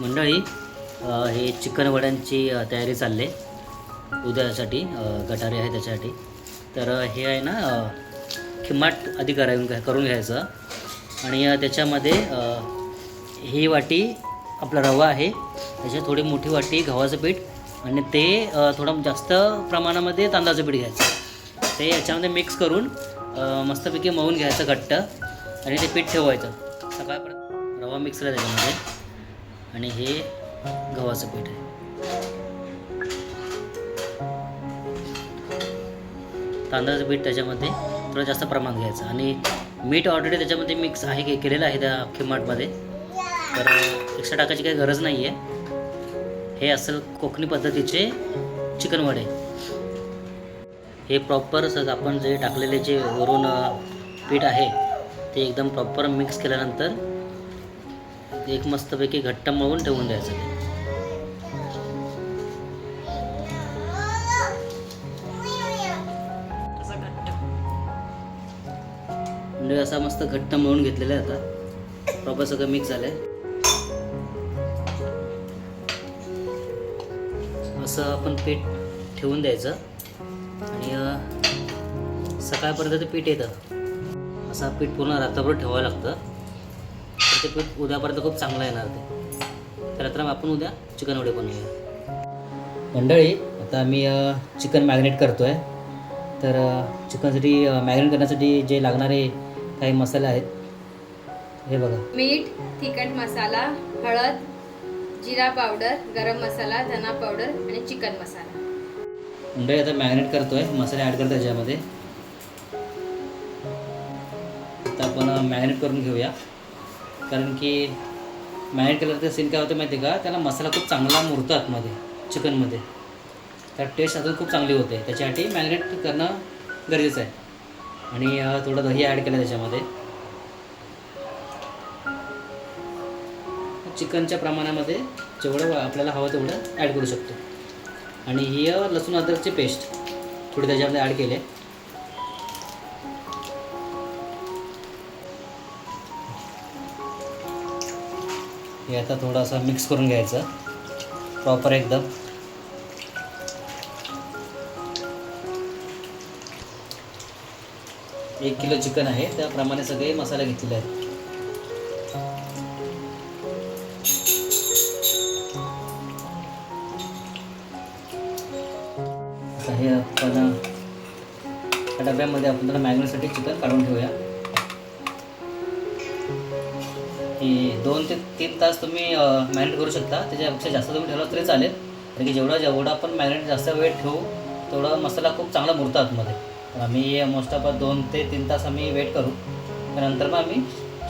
मंडळी हे चिकन वड्यांची तयारी चालली आहे. उद्यासाठी गटारी गटारे आहे त्याच्यासाठी. तर हे आहे ना अ, खिमाट आधी करायून घ्या करून घ्यायचं. आणि त्याच्यामध्ये ही वाटी आपला रवा आहे. त्याच्यात थोडी मोठी वाटी गव्हाचं पीठ आणि ते थोडं जास्त प्रमाणामध्ये तांदळाचं पीठ घ्यायचं. ते याच्यामध्ये मिक्स करून मस्तपैकी मळून घ्यायचं घट्ट आणि ते पीठ ठेवायचं. सकाळपर्यंत रवा मिक्स आहे त्याच्यामध्ये. आणि हे गव्हाचं पीठ आहे. तांदळाचं पीठ त्याच्यामध्ये थोडं जास्त प्रमाण घ्यायचं. आणि मीठ ऑलरेडी त्याच्यामध्ये मिक्स आहे के केलेलं आहे त्या खिमाटमध्ये तर एक्स्ट्रा टाकायची काही गरज नाही आहे हे असेल कोकणी पद्धतीचे चिकन वडे. हे प्रॉपर सग आपण जे टाकलेले जे वरून पीठ आहे ते एकदम प्रॉपर मिक्स केल्यानंतर एक मस्तपैकी घट्ट मळून ठेवून द्यायचं ते. म्हणजे असा मस्त घट्ट मळून घेतलेला आहे आता. प्रॉपर सगळं मिक्स झालं आहे असं आपण पीठ ठेवून द्यायचं. आणि सकाळपर्यंत ते पीठ येतं. असं पीठ पूर्ण रात्रभर ठेवावं लागतं. ते पीठ उद्यापर्यंत खूप चांगलं येणार ते. तर आता आपण उद्या चिकन वडे बनवूया. मंडळी आता मी चिकन मॅरिनेट करतो आहे तर चिकनसाठी मॅरिनेट करण्यासाठी जे लागणारे काही मसाले आहेत हे बघा. मीठ तिखट मसाला हळद जिरा पावडर गरम मसाला धना पावडर आणि चिकन मसाला. मंडळी आता मॅरिनेट करतो आहे मसाले ॲड करतो त्याच्यामध्ये आता आपण मॅरिनेट करून घेऊया. कारण की मॅरिनेट केल्यानंतर सीन काय होतं माहिती आहे का? त्याला मसाला खूप चांगला मुरतो आतमध्ये चिकनमध्ये तर टेस्ट अजून खूप चांगली होते. त्याच्यासाठी मॅरिनेट करणं गरजेचं आहे. आणि थोडं दही ॲड केलं त्याच्यामध्ये. चिकनच्या प्रमाणामध्ये जेवढं आपल्याला हवं तेवढं ॲड करू शकतो. आणि ही लसूण अद्रकची पेस्ट थोडी त्याच्यामध्ये ॲड केले हे आता थोडासा मिक्स करून घ्यायचं. प्रॉपर एकदम. एक किलो चिकन आहे त्याप्रमाणे सगळे मसाले घेतलेले आहेत. हे आपण डब्यामध्ये आपण त्याला मॅग्नेटसाठी चिकन काढून ठेवूया. की दोन ते तीन तास तुम्ही मॅरिनेट करू शकता. त्याच्यापेक्षा जास्त तुम्ही ठेवला तरी चालेल. कारण की जेवढा जेवढा आपण मॅरिनेट जास्त वेळ ठेवू तेवढा मसाला खूप चांगला मुरतो आतमध्ये. तर आम्ही मोस्ट ऑफ दोन ते तीन तास आम्ही वेट करू. त्यानंतर मग आम्ही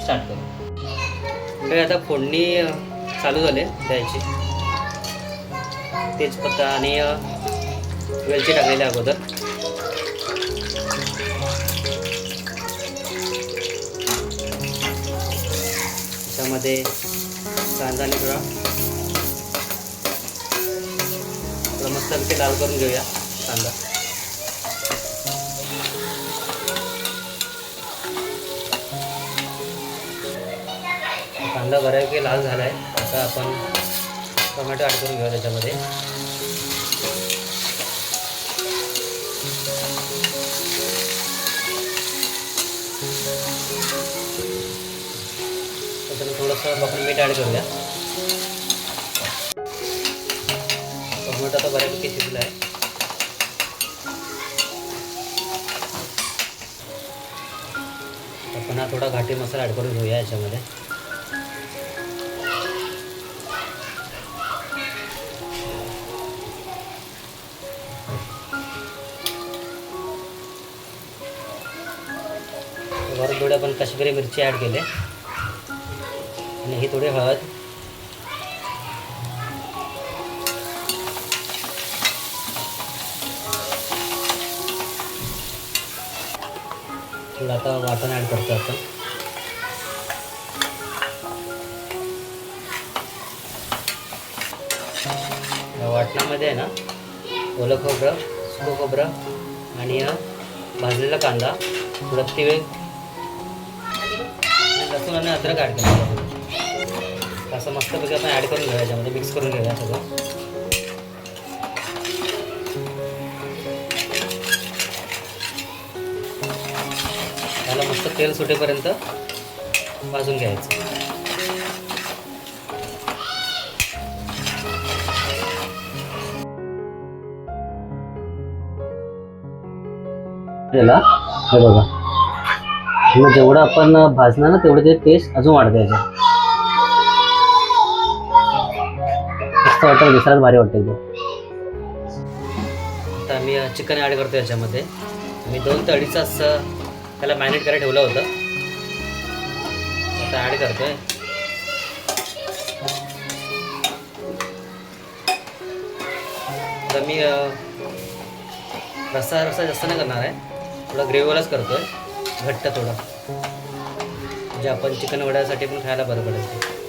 स्टार्ट करू. तर आता फोडणी चालू झाले द्यायची. तेजपत्ता आणि वेलची टाकलेली अगोदर. त्याच्यामध्ये कांदा आणि थोडा थोडा मस्त पैकी लाल करून घेऊया कांदा. कांदा बऱ्यापैकी लाल झाला आहे आता आपण टोमॅटो ॲड करून घेऊया त्याच्यामध्ये. त्याच्यानं थोडंसं बघून मीठ ॲड करूया. टोमॅटो आता बऱ्यापैकी शिजला आहे. आपण हा थोडा घाटी मसाला ॲड करून घेऊया याच्यामध्ये. वर थोडे आपण काश्मीरी मिरची ॲड केले. ही थोडी हळद. थोडं आता वाटण ॲड करतो आपण. वाटणामध्ये आहे ना ओलं खोबरं सुकं खोबरं आणि भाजलेला कांदा. थोडं तिळे. लसूण आणि अद्रक ॲड करतो. असं मस्तपैकी आपण ॲड करून घेऊया याच्यामध्ये मिक्स करून घेऊया सगळं. त्याला मस्त तेल सुटेपर्यंत भाजून घ्यायचं. त्याला हे बघा. मग जेवढं आपण भाजणार ना तेवढं ते टेस्ट अजून वाढते याच्या मस्त वाटतं दिसायला भारी वाटतं एकदम आता मी चिकन ॲड करतो याच्यामध्ये. मी दोन ते अडीच तास त्याला मॅरिनेट करायला ठेवलं होतं. आता ॲड करतोय. तर मी रस्सा रस्सा जास्त नाही करणार आहे. थोडा ग्रेव्हीवालाच करतोय. घट्ट थोडं. म्हणजे आपण चिकन वड्यासाठी पण खायला बरं पडेल.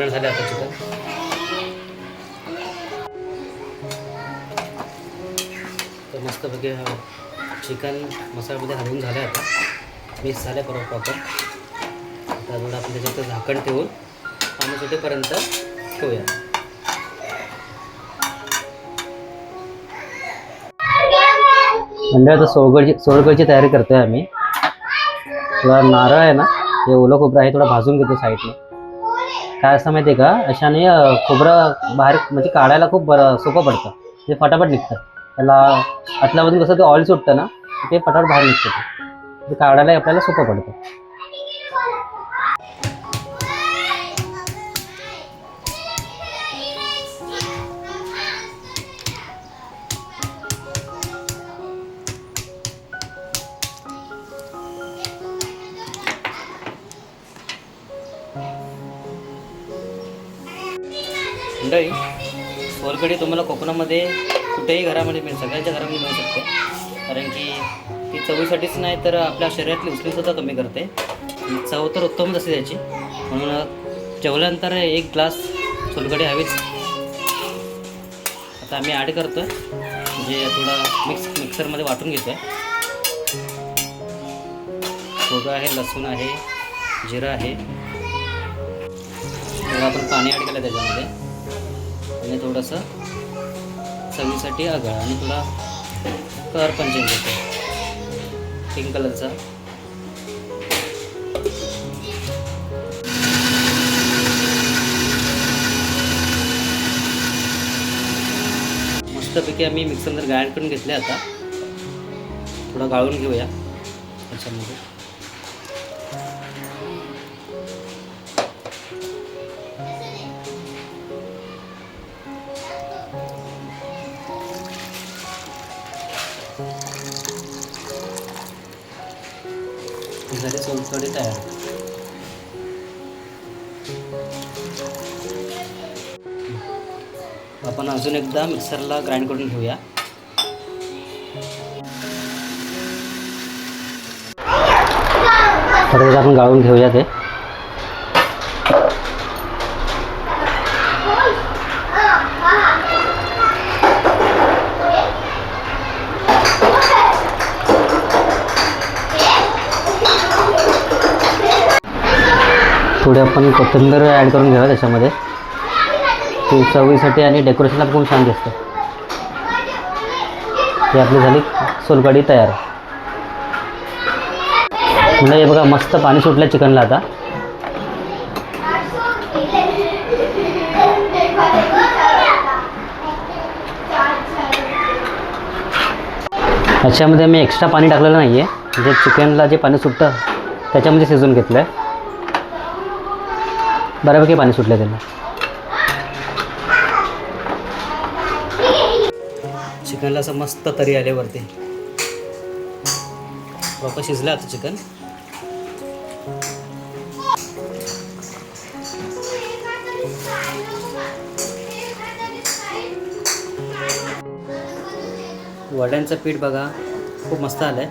ते झाले आता चिकन तर मस्तपैकी चिकन मसाल्यामध्ये हलवून झालं आता. मिक्स झालं परत प्रॉपर आता थोडं आपण त्याच्यात झाकण ठेवून पाणी सुटेपर्यंत ठेवूया. म्हणजे आता सोळगडची सोलकडची तयारी करतोय आम्ही. थोडा नारळ आहे ना हे ओलं खोबरं आहे थोडं भाजून घेतो साईडला काय असं माहिती आहे का? अशाने खोबरं बाहेर म्हणजे काढायला खूप बरं सोपं पडतं. ते फटाफट निघतं. त्याला आतल्यामधून कसं ते ऑइल सुटतं ना ते फटाफट बाहेर निघतं. ते. ते काढायला आपल्याला सोपं पडतं. मंडळी सोलकढी तुम्हाला कोकणामध्ये कुठेही घरामध्ये मिळेल सगळ्यांच्या घरामध्ये मिळू शकते. कारण की ती चवीसाठीच नाही तर आपल्या शरीरातली उष्णता कमी करते. चव तर उत्तमच असते त्याची. म्हणून जेवल्यानंतर एक ग्लास सोलकढी हवीच. आता आम्ही ॲड करतो आहे म्हणजे थोडा मिक्स मिक्सरमध्ये वाटून घेतो आहे खोबरं आहे लसूण आहे जिरं आहे. थोडं आपण पाणी ॲड केलं त्याच्यामध्ये. आणि थोडंसं चवीसाठी आगळ आणि थोडा कलर पण चेंज होतो. पिंक कलरचा मस्तपैकी आम्ही मिक्सरमध्ये ग्राइंड करून घेतले आता. थोडं गाळून घेऊया त्याच्यामध्ये. झाले सोलकढी तयार. आपण अजून एकदा मिक्सरला ग्राइंड करून घेऊया. थोडं आपण गाळून घेऊया ते. थोडी आपण कोथिंबीर ॲड करून घेऊया त्याच्यामध्ये. ती चवीसाठी आणि डेकोरेशनला खूप छान दिसतं. ही आपली झाली सोलकढी तयार. म्हणजे हे बघा मस्त पाणी सुटलं चिकनला आता. याच्यामध्ये मी एक्स्ट्रा पाणी टाकलेलं नाही आहे म्हणजे चिकनला जे पाणी सुटतं त्याच्यामध्ये शिजवून घेतलं आहे बऱ्यापैकी पाणी सुटलं त्यांना. चिकनला असं मस्त तरी आले वरती. प्रॉपर शिजलं आता चिकन. वड्यांचं पीठ बघा खूप मस्त आलं आहे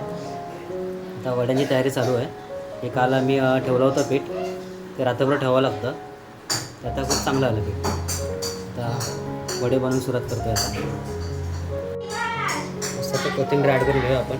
आता वड्यांची तयारी चालू आहे. हे काल आम्ही ठेवलं होतं पीठ. ते रात्रभर ठेवावं लागतं. ते आता खूप चांगलं आलं पीठ आता वडे बनवून सुरुवात करतो आता. मस्त कोथिंबीर ॲड करून घेऊया आपण.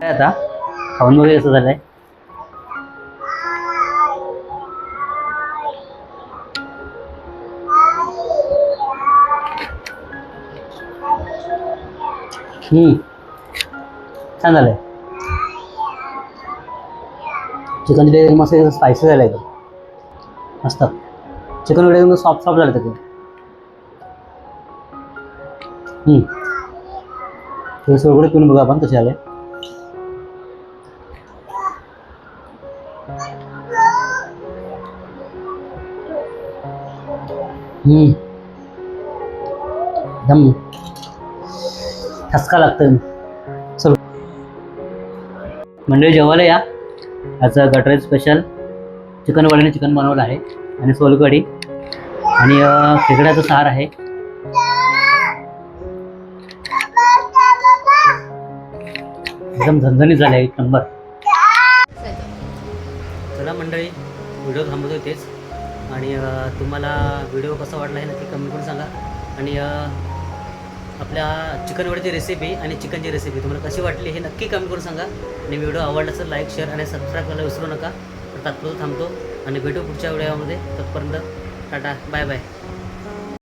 काय आता? खाऊन वगैरे कसं झालंय. हम्म. छान झालंय. चिकन बिर्याणी मस्त स्पायसी झालं एकदम. मस्त. चिकन बिर्याणी एकदम सॉफ्ट सॉफ्ट झालं हम्म. ते सोडगुडे पिऊन बघा आपण कसे आले एकदम ठसका लागतं चल. मंडळी जेवायला या. याचं गटरेज स्पेशल चिकन वड्याने चिकन बनवलं आहे आणि सोलकढी. आणि खेकड्याचं सार आहे. एकदम झणझणीत झालं आहे एक नंबर. चला मंडळी व्हिडिओ थांबवतो तेच. आणि तुम्हाला व्हिडिओ कसा वाटला हे नक्की कमेंट करून सांगा. आणि आपल्या चिकन वड्याची रेसिपी आणि चिकनची रेसिपी तुम्हाला कशी वाटली हे नक्की कमेंट करून सांगा. आणि व्हिडिओ आवडला तर लाईक शेअर आणि सबस्क्राईब करायला विसरू नका. तर तात्पुरतं थांबतो. आणि भेटू पुढच्या व्हिडिओमध्ये. तत्पर्यंत टाटा बाय बाय